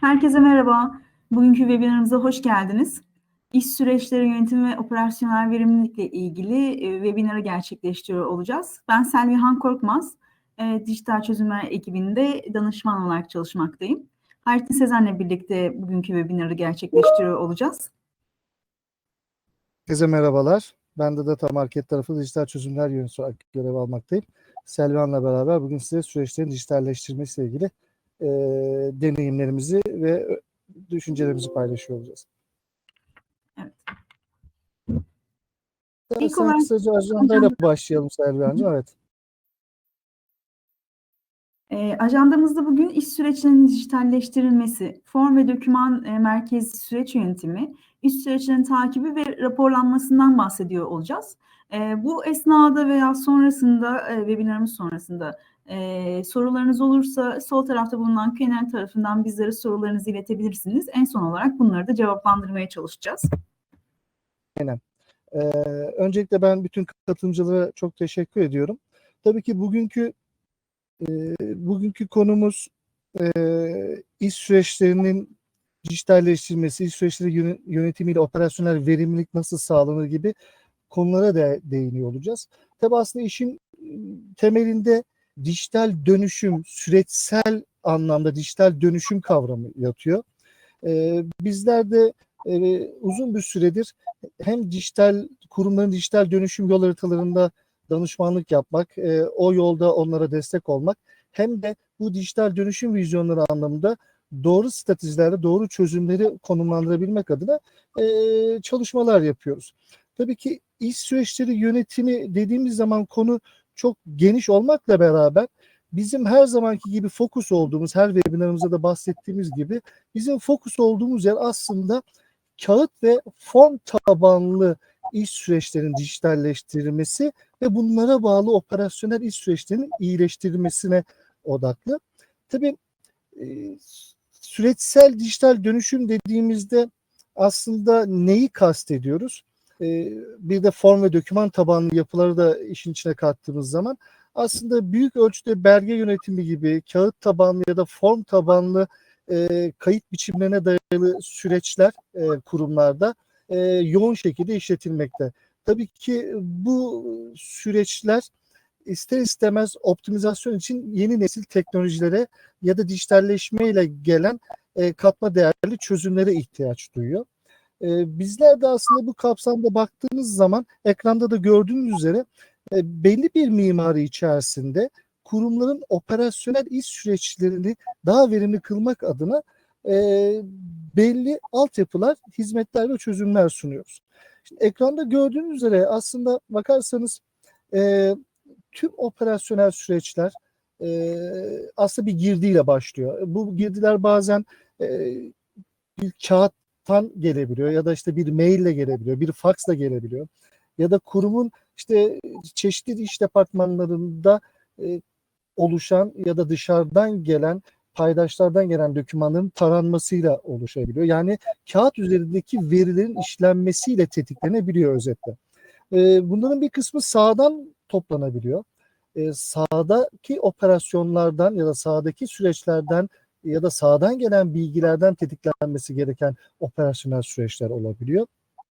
Herkese merhaba. Bugünkü webinarımıza hoş geldiniz. İş süreçleri yönetimi ve operasyonel verimlilikle ilgili e, webinarı gerçekleştiriyor olacağız. Ben Selvihan Korkmaz, e, Dijital Çözümler ekibinde danışman olarak çalışmaktayım. Hayrettin Sezen'le birlikte bugünkü webinarı gerçekleştiriyor olacağız. Herkese merhabalar. Ben de Data Market tarafı dijital çözümler yöneticisi olarak görev almaktayım. Selvan'la beraber bugün size süreçlerin dijitalleştirmesiyle ilgili e, deneyimlerimizi ve düşüncelerimizi paylaşıyor olacağız. Evet. İlk olarak- kısaca ajandayla başlayalım Selvan'cığım. Evet. E, ajandamızda bugün iş süreçlerinin dijitalleştirilmesi, form ve doküman e, merkezli süreç yönetimi, iş süreçlerinin takibi ve raporlanmasından bahsediyor olacağız. E, bu esnada veya sonrasında, e, webinarımız sonrasında e, sorularınız olursa sol tarafta bulunan Q&A tarafından bizlere sorularınızı iletebilirsiniz. En son olarak bunları da cevaplandırmaya çalışacağız. Ee, öncelikle ben bütün katılımcılara çok teşekkür ediyorum. Tabii ki bugünkü e, bugünkü konumuz e, iş süreçlerinin dijitalleştirilmesi, iş süreçleri yöne- yönetimiyle operasyonel verimlilik nasıl sağlanır gibi konulara da değiniyor olacağız. Tabii aslında işin temelinde dijital dönüşüm, süreçsel anlamda dijital dönüşüm kavramı yatıyor. Ee, bizler de e, uzun bir süredir hem dijital kurumların dijital dönüşüm yol haritalarında danışmanlık yapmak, e, o yolda onlara destek olmak hem de bu dijital dönüşüm vizyonları anlamında doğru stratejilerle doğru çözümleri konumlandırabilmek adına e, çalışmalar yapıyoruz. Tabii ki iş süreçleri yönetimi dediğimiz zaman konu çok geniş olmakla beraber bizim her zamanki gibi fokus olduğumuz, her webinarımızda da bahsettiğimiz gibi bizim fokus olduğumuz yer aslında kağıt ve form tabanlı iş süreçlerinin dijitalleştirilmesi ve bunlara bağlı operasyonel iş süreçlerinin iyileştirilmesine odaklı. Tabii e, süreçsel dijital dönüşüm dediğimizde aslında neyi kastediyoruz? E, bir de form ve doküman tabanlı yapıları da işin içine kattığımız zaman aslında büyük ölçüde belge yönetimi gibi kağıt tabanlı ya da form tabanlı e, kayıt biçimlerine dayalı süreçler e, kurumlarda e, yoğun şekilde işletilmekte. Tabii ki bu süreçler ister istemez optimizasyon için yeni nesil teknolojilere ya da dijitalleşmeyle gelen e, katma değerli çözümlere ihtiyaç duyuyor. E, bizler de aslında bu kapsamda baktığınız zaman ekranda da gördüğünüz üzere e, belli bir mimari içerisinde kurumların operasyonel iş süreçlerini daha verimli kılmak adına e, belli altyapılar, hizmetler ve çözümler sunuyoruz. Şimdi ekranda gördüğünüz üzere aslında bakarsanız e, tüm operasyonel süreçler e, aslında bir girdiyle başlıyor. Bu girdiler bazen e, bir kağıttan gelebiliyor ya da işte bir maille gelebiliyor, bir faksla gelebiliyor ya da kurumun işte çeşitli iş departmanlarında e, oluşan ya da dışarıdan gelen paydaşlardan gelen dokümanların taranmasıyla oluşabiliyor. Yani kağıt üzerindeki verilerin işlenmesiyle tetiklenebiliyor özetle. E, bunların bir kısmı sağdan toplanabiliyor. E, sağdaki operasyonlardan ya da sağdaki süreçlerden ya da sağdan gelen bilgilerden tetiklenmesi gereken operasyonel süreçler olabiliyor.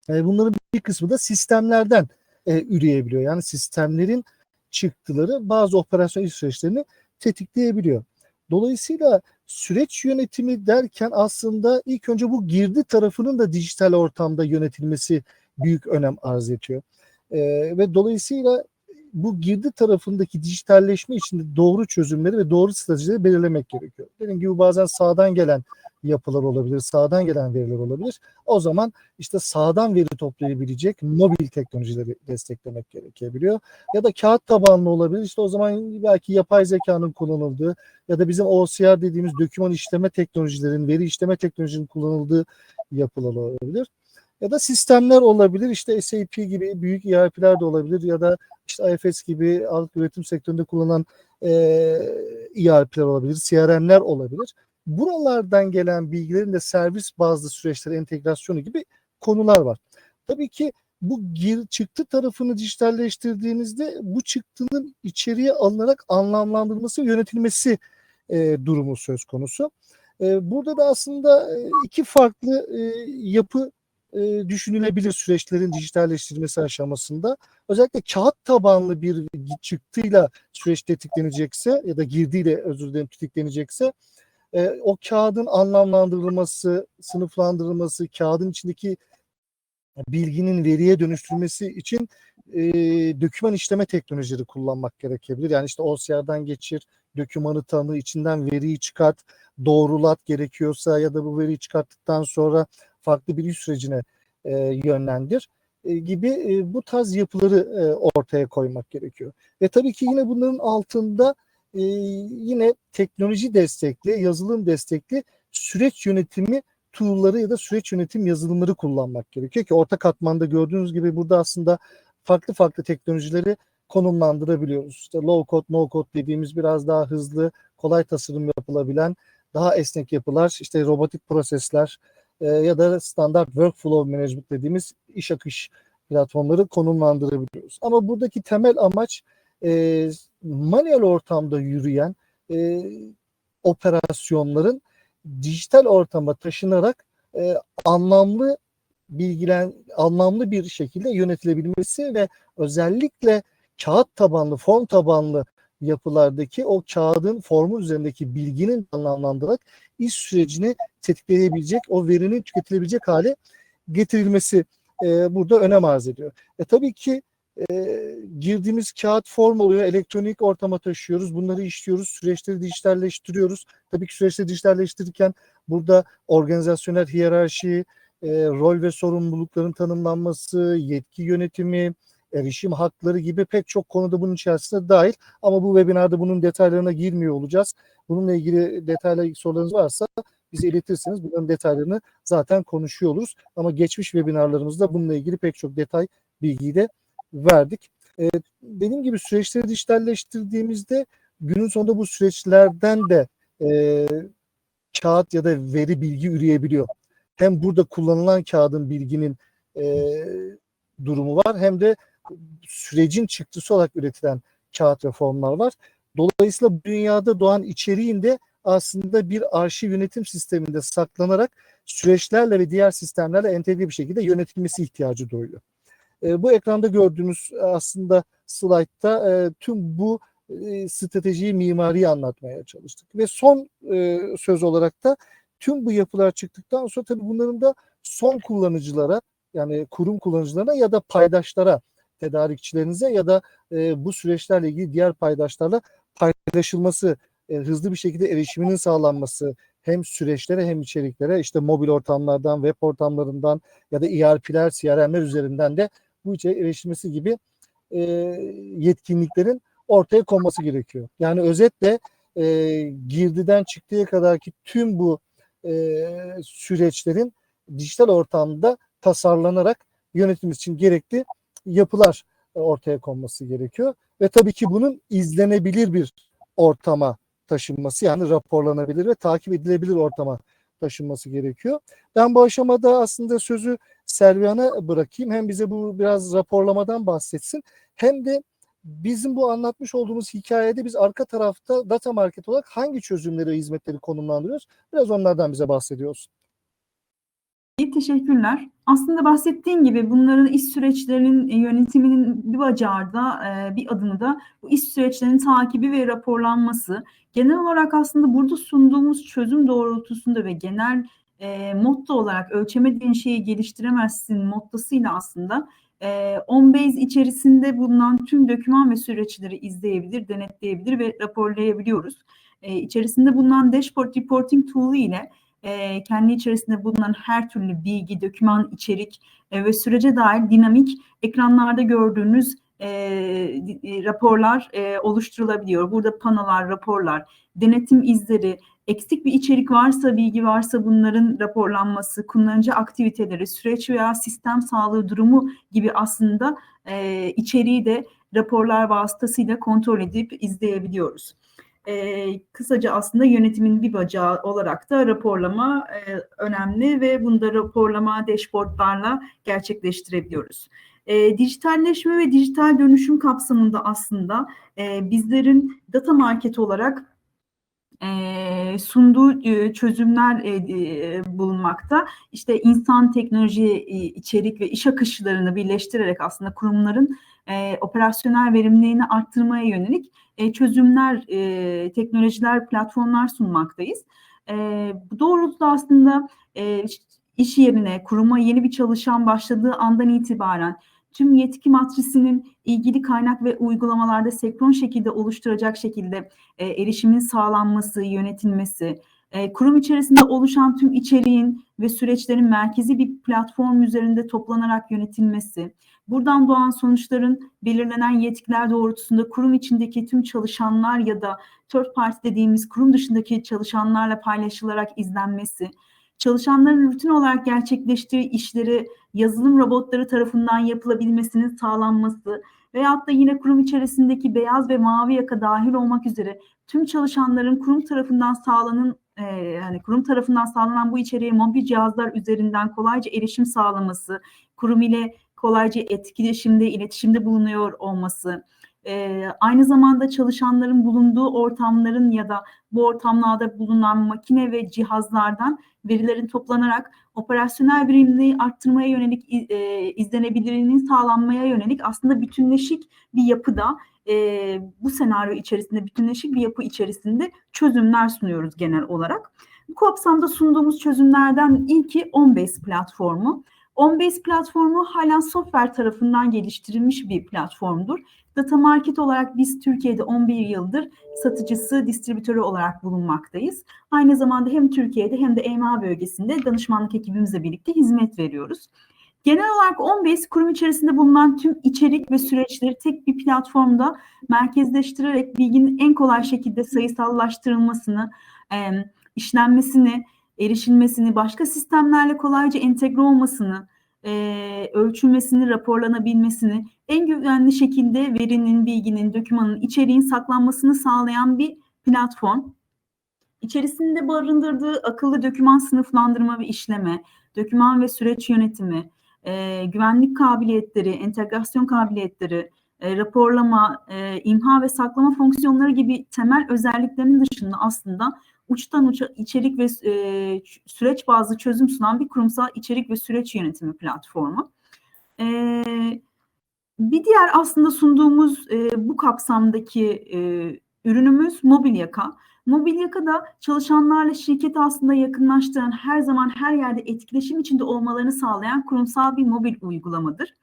E, bunların bir kısmı da sistemlerden e, üreyebiliyor. Yani sistemlerin çıktıları bazı operasyon iş süreçlerini tetikleyebiliyor. Dolayısıyla süreç yönetimi derken aslında ilk önce bu girdi tarafının da dijital ortamda yönetilmesi büyük önem arz ediyor. Ee, ve dolayısıyla bu girdi tarafındaki dijitalleşme için de doğru çözümleri ve doğru stratejileri belirlemek gerekiyor. Dediğim gibi bazen sağdan gelen yapılar olabilir, sağdan gelen veriler olabilir. O zaman işte sağdan veri toplayabilecek mobil teknolojileri desteklemek gerekebiliyor. Ya da kağıt tabanlı olabilir. İşte o zaman belki yapay zekanın kullanıldığı ya da bizim OCR dediğimiz doküman işleme teknolojilerin, veri işleme teknolojilerinin kullanıldığı yapılar olabilir. Ya da sistemler olabilir. İşte SAP gibi büyük ERP'ler de olabilir ya da işte IFS gibi alık üretim sektöründe kullanılan e, ERP'ler olabilir, CRM'ler olabilir. Buralardan gelen bilgilerin de servis bazlı süreçlere entegrasyonu gibi konular var. Tabii ki bu gir, çıktı tarafını dijitalleştirdiğinizde bu çıktının içeriye alınarak anlamlandırılması yönetilmesi e, durumu söz konusu. E, burada da aslında iki farklı e, yapı e, düşünülebilir süreçlerin dijitalleştirilmesi aşamasında. Özellikle kağıt tabanlı bir çıktıyla süreç tetiklenecekse ya da girdiyle özür dilerim tetiklenecekse e, o kağıdın anlamlandırılması, sınıflandırılması, kağıdın içindeki bilginin veriye dönüştürülmesi için e, döküman işleme teknolojileri kullanmak gerekebilir. Yani işte OCR'dan geçir, dökümanı tanı, içinden veriyi çıkart, doğrulat gerekiyorsa ya da bu veriyi çıkarttıktan sonra farklı bir iş sürecine e, yönlendir e, gibi e, bu tarz yapıları e, ortaya koymak gerekiyor. Ve tabii ki yine bunların altında e, yine teknoloji destekli, yazılım destekli süreç yönetimi tool'ları ya da süreç yönetim yazılımları kullanmak gerekiyor ki orta katmanda gördüğünüz gibi burada aslında farklı farklı teknolojileri konumlandırabiliyoruz. İşte low code, no code dediğimiz biraz daha hızlı, kolay tasarım yapılabilen, daha esnek yapılar, işte robotik prosesler e, ya da standart workflow management dediğimiz iş akış platformları konumlandırabiliyoruz. Ama buradaki temel amaç e, manuel ortamda yürüyen e, operasyonların dijital ortama taşınarak e, anlamlı bilgilen anlamlı bir şekilde yönetilebilmesi ve özellikle kağıt tabanlı, form tabanlı yapılardaki o kağıdın formu üzerindeki bilginin anlamlandırarak iş sürecini tetikleyebilecek, o verinin tüketilebilecek hale getirilmesi e, burada önem arz ediyor. E, tabii ki e, girdiğimiz kağıt form oluyor, elektronik ortama taşıyoruz, bunları işliyoruz, süreçleri dijitalleştiriyoruz. Tabii ki süreçleri dijitalleştirirken burada organizasyonel hiyerarşi, e, rol ve sorumlulukların tanımlanması, yetki yönetimi, erişim hakları gibi pek çok konuda bunun içerisinde dahil. Ama bu webinarda bunun detaylarına girmiyor olacağız. Bununla ilgili detaylı sorularınız varsa bize iletirseniz bunların detaylarını zaten konuşuyor oluruz. Ama geçmiş webinarlarımızda bununla ilgili pek çok detay bilgiyi de verdik. E, dediğim gibi süreçleri dijitalleştirdiğimizde günün sonunda bu süreçlerden de e, kağıt ya da veri bilgi üreyebiliyor. Hem burada kullanılan kağıdın bilginin e, durumu var hem de sürecin çıktısı olarak üretilen kağıt ve formlar var. Dolayısıyla dünyada doğan içeriğin de aslında bir arşiv yönetim sisteminde saklanarak süreçlerle ve diğer sistemlerle entegre bir şekilde yönetilmesi ihtiyacı doğuyor. E, bu ekranda gördüğünüz aslında slaytta e, tüm bu e, stratejiyi, mimariyi anlatmaya çalıştık. Ve son e, söz olarak da tüm bu yapılar çıktıktan sonra tabii bunların da son kullanıcılara yani kurum kullanıcılarına ya da paydaşlara, tedarikçilerinize ya da e, bu süreçlerle ilgili diğer paydaşlarla paylaşılması, e, hızlı bir şekilde erişiminin sağlanması hem süreçlere hem içeriklere işte mobil ortamlardan, web ortamlarından ya da ERP'ler, CRM'ler üzerinden de bu içeriğe erişilmesi gibi e, yetkinliklerin ortaya konması gerekiyor. Yani özetle e, girdiden çıktıya kadarki tüm bu e, süreçlerin dijital ortamda tasarlanarak yönetim için gerekli yapılar ortaya konması gerekiyor. Ve tabii ki bunun izlenebilir bir ortama taşınması yani raporlanabilir ve takip edilebilir ortama taşınması gerekiyor. Ben bu aşamada aslında sözü Selviyan'a bırakayım. Hem bize bu biraz raporlamadan bahsetsin hem de bizim bu anlatmış olduğumuz hikayede biz arka tarafta data market olarak hangi çözümleri, hizmetleri konumlandırıyoruz? Biraz onlardan bize bahsediyorsun. İyi teşekkürler. Aslında bahsettiğim gibi bunların iş süreçlerinin e, yönetiminin bir bacağı e, bir adımı da bu iş süreçlerinin takibi ve raporlanması. Genel olarak aslında burada sunduğumuz çözüm doğrultusunda ve genel e, motto olarak ölçemediğin şeyi geliştiremezsin mottasıyla aslında e, OnBase içerisinde bulunan tüm doküman ve süreçleri izleyebilir, denetleyebilir ve raporlayabiliyoruz. E, içerisinde bulunan Dashboard Reporting Tool'u ile e, kendi içerisinde bulunan her türlü bilgi, doküman, içerik e, ve sürece dair dinamik ekranlarda gördüğünüz e, raporlar e, oluşturulabiliyor. Burada panolar, raporlar, denetim izleri, eksik bir içerik varsa, bilgi varsa bunların raporlanması, kullanıcı aktiviteleri, süreç veya sistem sağlığı durumu gibi aslında e, içeriği de raporlar vasıtasıyla kontrol edip izleyebiliyoruz. E, kısaca aslında yönetimin bir bacağı olarak da raporlama e, önemli ve bunda raporlama dashboardlarla gerçekleştirebiliyoruz. E, dijitalleşme ve dijital dönüşüm kapsamında aslında e, bizlerin data market olarak e, sunduğu e, çözümler e, bulunmakta. İşte insan, teknoloji, e, içerik ve iş akışlarını birleştirerek aslında kurumların e, operasyonel verimliliğini arttırmaya yönelik e, çözümler, e, teknolojiler, platformlar sunmaktayız. E, bu doğrultuda aslında e, iş yerine, kuruma yeni bir çalışan başladığı andan itibaren tüm yetki matrisinin ilgili kaynak ve uygulamalarda senkron şekilde oluşturacak şekilde e, erişimin sağlanması, yönetilmesi, e, kurum içerisinde oluşan tüm içeriğin ve süreçlerin merkezi bir platform üzerinde toplanarak yönetilmesi, buradan doğan sonuçların belirlenen yetkiler doğrultusunda kurum içindeki tüm çalışanlar ya da third party dediğimiz kurum dışındaki çalışanlarla paylaşılarak izlenmesi, çalışanların rutin olarak gerçekleştiği işleri yazılım robotları tarafından yapılabilmesinin sağlanması veyahut da yine kurum içerisindeki beyaz ve mavi yaka dahil olmak üzere tüm çalışanların kurum tarafından sağlanan e, yani kurum tarafından sağlanan bu içeriğe mobil cihazlar üzerinden kolayca erişim sağlaması, kurum ile kolayca etkileşimde, iletişimde bulunuyor olması, e, aynı zamanda çalışanların bulunduğu ortamların ya da bu ortamlarda bulunan makine ve cihazlardan verilerin toplanarak operasyonel verimliliği arttırmaya yönelik e, izlenebilirliğinin sağlanmaya yönelik aslında bütünleşik bir yapıda e, bu senaryo içerisinde bütünleşik bir yapı içerisinde çözümler sunuyoruz genel olarak. Bu kapsamda sunduğumuz çözümlerden ilki OnBase platformu. OnBase platformu halen software tarafından geliştirilmiş bir platformdur. Data Market olarak biz Türkiye'de 11 yıldır satıcısı, distribütörü olarak bulunmaktayız. Aynı zamanda hem Türkiye'de hem de EMA bölgesinde danışmanlık ekibimizle birlikte hizmet veriyoruz. Genel olarak OnBase kurum içerisinde bulunan tüm içerik ve süreçleri tek bir platformda merkezleştirerek bilginin en kolay şekilde sayısallaştırılmasını, işlenmesini, erişilmesini, başka sistemlerle kolayca entegre olmasını, e, ölçülmesini, raporlanabilmesini, en güvenli şekilde verinin, bilginin, dokümanın, içeriğin saklanmasını sağlayan bir platform. İçerisinde barındırdığı akıllı doküman sınıflandırma ve işleme, doküman ve süreç yönetimi, e, güvenlik kabiliyetleri, entegrasyon kabiliyetleri, e, raporlama, e, imha ve saklama fonksiyonları gibi temel özelliklerinin dışında aslında uçtan uça içerik ve e, süreç bazlı çözüm sunan bir kurumsal içerik ve süreç yönetimi platformu. E, bir diğer aslında sunduğumuz e, bu kapsamdaki e, ürünümüz mobil yaka. Mobil yaka da çalışanlarla şirketi aslında yakınlaştıran, her zaman her yerde etkileşim içinde olmalarını sağlayan kurumsal bir mobil uygulamadır.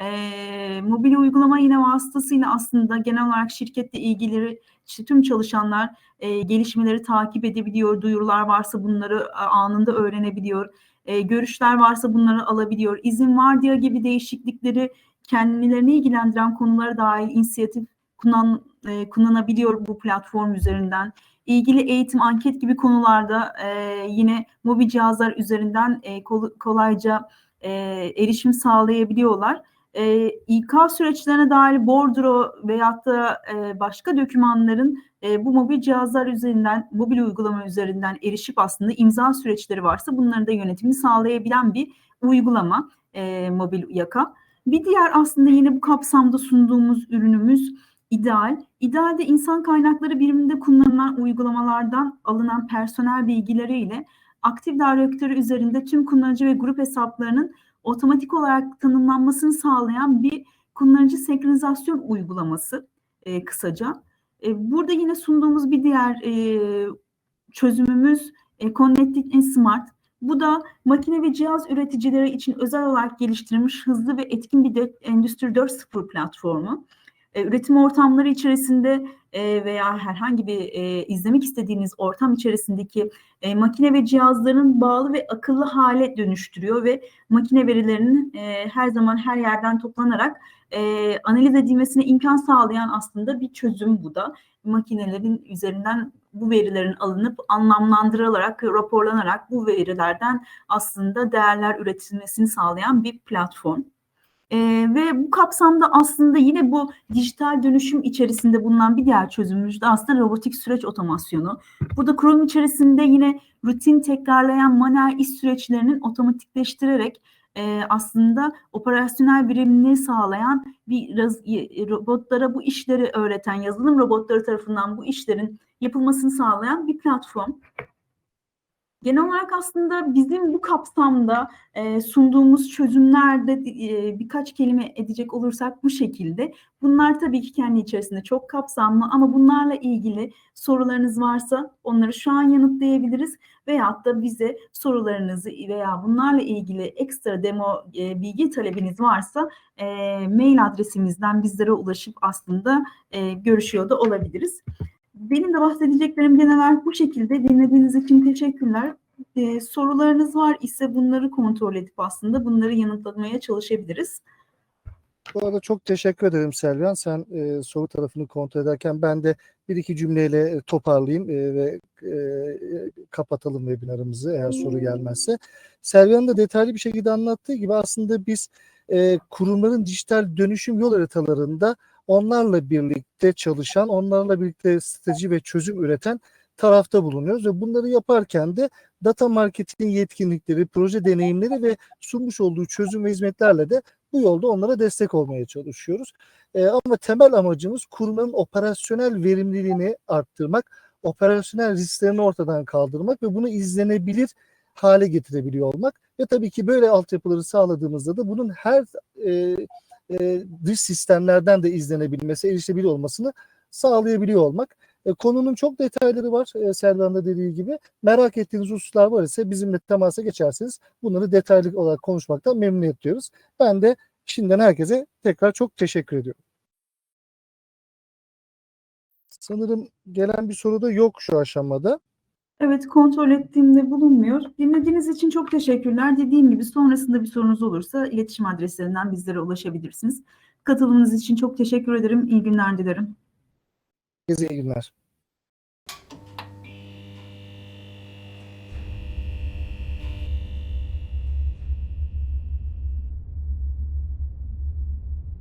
E, mobil uygulama yine vasıtasıyla aslında genel olarak şirketle ilgili işte tüm çalışanlar e, gelişmeleri takip edebiliyor, duyurular varsa bunları anında öğrenebiliyor, e, görüşler varsa bunları alabiliyor, izin var diye gibi değişiklikleri kendilerini ilgilendiren konulara dahil inisiyatif kullan, e, kullanabiliyor bu platform üzerinden. İlgili eğitim, anket gibi konularda e, yine mobil cihazlar üzerinden e, kol, kolayca e, erişim sağlayabiliyorlar e, İK süreçlerine dair bordro veyahut da e, başka dokümanların e, bu mobil cihazlar üzerinden, mobil uygulama üzerinden erişip aslında imza süreçleri varsa bunların da yönetimini sağlayabilen bir uygulama e, mobil yaka. Bir diğer aslında yine bu kapsamda sunduğumuz ürünümüz İdeal. İdeal'de insan kaynakları biriminde kullanılan uygulamalardan alınan personel bilgileriyle aktif direktörü üzerinde tüm kullanıcı ve grup hesaplarının otomatik olarak tanımlanmasını sağlayan bir kullanıcı senkronizasyon uygulaması e, kısaca. E, burada yine sunduğumuz bir diğer e, çözümümüz e, Connected and Smart. Bu da makine ve cihaz üreticileri için özel olarak geliştirilmiş hızlı ve etkin bir de Endüstri 4.0 platformu. E, üretim ortamları içerisinde e, veya herhangi bir e, izlemek istediğiniz ortam içerisindeki makine ve cihazların bağlı ve akıllı hale dönüştürüyor ve makine verilerinin her zaman her yerden toplanarak analiz edilmesine imkan sağlayan aslında bir çözüm bu da. Makinelerin üzerinden bu verilerin alınıp anlamlandırılarak, raporlanarak bu verilerden aslında değerler üretilmesini sağlayan bir platform. E, ve bu kapsamda aslında yine bu dijital dönüşüm içerisinde bulunan bir diğer çözümümüz de aslında robotik süreç otomasyonu. Burada kurum içerisinde yine rutin tekrarlayan manuel iş süreçlerinin otomatikleştirerek e, aslında operasyonel verimliliği sağlayan bir robotlara bu işleri öğreten yazılım robotları tarafından bu işlerin yapılmasını sağlayan bir platform. Genel olarak aslında bizim bu kapsamda e, sunduğumuz çözümlerde e, birkaç kelime edecek olursak bu şekilde. Bunlar tabii ki kendi içerisinde çok kapsamlı ama bunlarla ilgili sorularınız varsa onları şu an yanıtlayabiliriz veyahut da bize sorularınızı veya bunlarla ilgili ekstra demo e, bilgi talebiniz varsa e, mail adresimizden bizlere ulaşıp aslında e, görüşüyor da olabiliriz. Benim de bahsedeceklerim genel olarak bu şekilde. Dinlediğiniz için teşekkürler. Ee, sorularınız var ise bunları kontrol edip aslında bunları yanıtlamaya çalışabiliriz. Bu arada çok teşekkür ederim Selvihan. Sen e, soru tarafını kontrol ederken ben de bir iki cümleyle e, toparlayayım e, ve e, kapatalım webinarımızı eğer soru gelmezse. Selvihan da detaylı bir şekilde anlattığı gibi aslında biz e, kurumların dijital dönüşüm yol haritalarında onlarla birlikte çalışan, onlarla birlikte strateji ve çözüm üreten tarafta bulunuyoruz ve bunları yaparken de data marketing yetkinlikleri, proje deneyimleri ve sunmuş olduğu çözüm ve hizmetlerle de bu yolda onlara destek olmaya çalışıyoruz. Ee, ama temel amacımız kurumların operasyonel verimliliğini arttırmak, operasyonel risklerini ortadan kaldırmak ve bunu izlenebilir hale getirebiliyor olmak ve tabii ki böyle altyapıları sağladığımızda da bunun her e, e, dış sistemlerden de izlenebilmesi, erişilebilir olmasını sağlayabiliyor olmak. E, konunun çok detayları var e, Serdan da dediği gibi. Merak ettiğiniz hususlar var ise bizimle temasa geçerseniz bunları detaylı olarak konuşmaktan memnuniyet duyuyoruz. Ben de şimdiden herkese tekrar çok teşekkür ediyorum. Sanırım gelen bir soru da yok şu aşamada. Evet kontrol ettiğimde bulunmuyor. Dinlediğiniz için çok teşekkürler. Dediğim gibi sonrasında bir sorunuz olursa iletişim adreslerinden bizlere ulaşabilirsiniz. Katılımınız için çok teşekkür ederim. İyi günler dilerim. Herkese iyi günler.